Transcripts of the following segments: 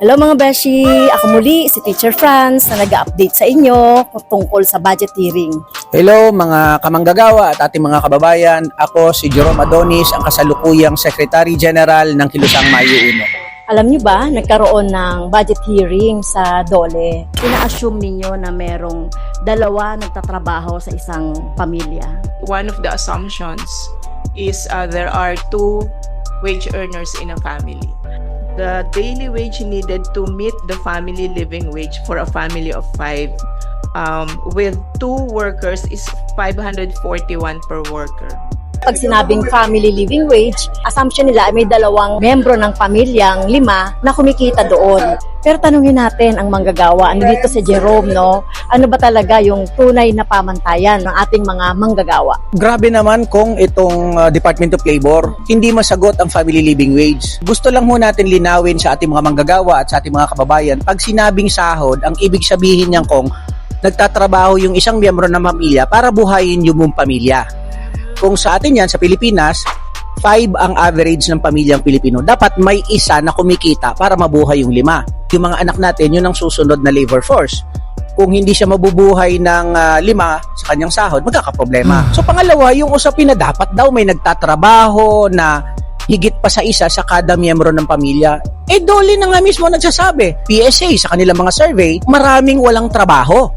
Hello mga beshi! Ako muli, si Teacher Franz na nag-update sa inyo tungkol sa budget hearing. Hello mga kamanggagawa at ating mga kababayan. Ako si Jerome Adonis, ang kasalukuyang Secretary General ng Kilusang Mayo Uno. Alam niyo ba, nagkaroon ng budget hearing sa DOLE. Ina-assume ninyo na merong dalawa nagtatrabaho sa isang pamilya. one of the assumptions is uh, there are two wage earners in a family. The daily wage needed to meet the family living wage for a family of five um, with two workers is 541 per worker. Pag sinabing family living wage, assumption nila ay may dalawang membro ng pamilyang lima na kumikita doon. Pero tanungin natin ang manggagawa, ano dito si Jerome, no? Ano ba talaga yung tunay na pamantayan ng ating mga manggagawa? Grabe naman kung itong uh, Department of Labor hindi masagot ang family living wage. Gusto lang ho natin linawin sa ating mga manggagawa at sa ating mga kababayan, pag sinabing sahod, ang ibig sabihin niyan kung nagtatrabaho yung isang miyembro ng pamilya para buhayin yung mong pamilya. Kung sa atin yan, sa Pilipinas, 5 ang average ng pamilyang Pilipino. Dapat may isa na kumikita para mabuhay yung lima. Yung mga anak natin, yun ang susunod na labor force. Kung hindi siya mabubuhay ng ah, lima sa kanyang sahod, magkakaproblema. So pangalawa, yung usapin na dapat daw may nagtatrabaho na higit pa sa isa sa kada miyembro ng pamilya. Eh, dole na nga mismo nagsasabi. PSA sa kanilang mga survey, maraming walang trabaho.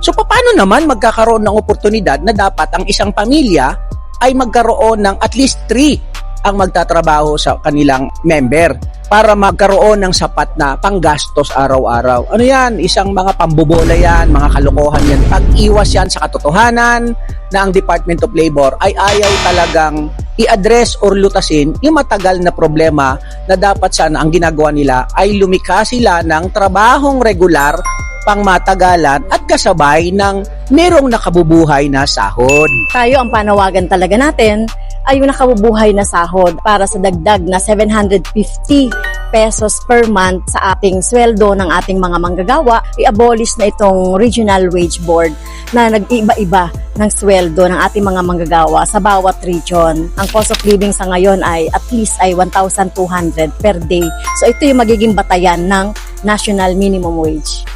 So paano naman magkakaroon ng oportunidad na dapat ang isang pamilya ay magkaroon ng at least three ang magtatrabaho sa kanilang member para magkaroon ng sapat na panggastos araw-araw. Ano yan? Isang mga pambobola yan, mga kalokohan yan. Pag-iwas yan sa katotohanan na ang Department of Labor ay ayaw talagang i-address or lutasin yung matagal na problema na dapat sana ang ginagawa nila ay lumikha sila ng trabahong regular pangmatagalan at kasabay ng merong nakabubuhay na sahod. Tayo ang panawagan talaga natin ay yung nakabubuhay na sahod para sa dagdag na 750 pesos per month sa ating sweldo ng ating mga manggagawa, i-abolish na itong Regional Wage Board na nag-iba-iba ng sweldo ng ating mga manggagawa sa bawat region. Ang cost of living sa ngayon ay at least ay 1,200 per day. So ito yung magiging batayan ng National Minimum Wage.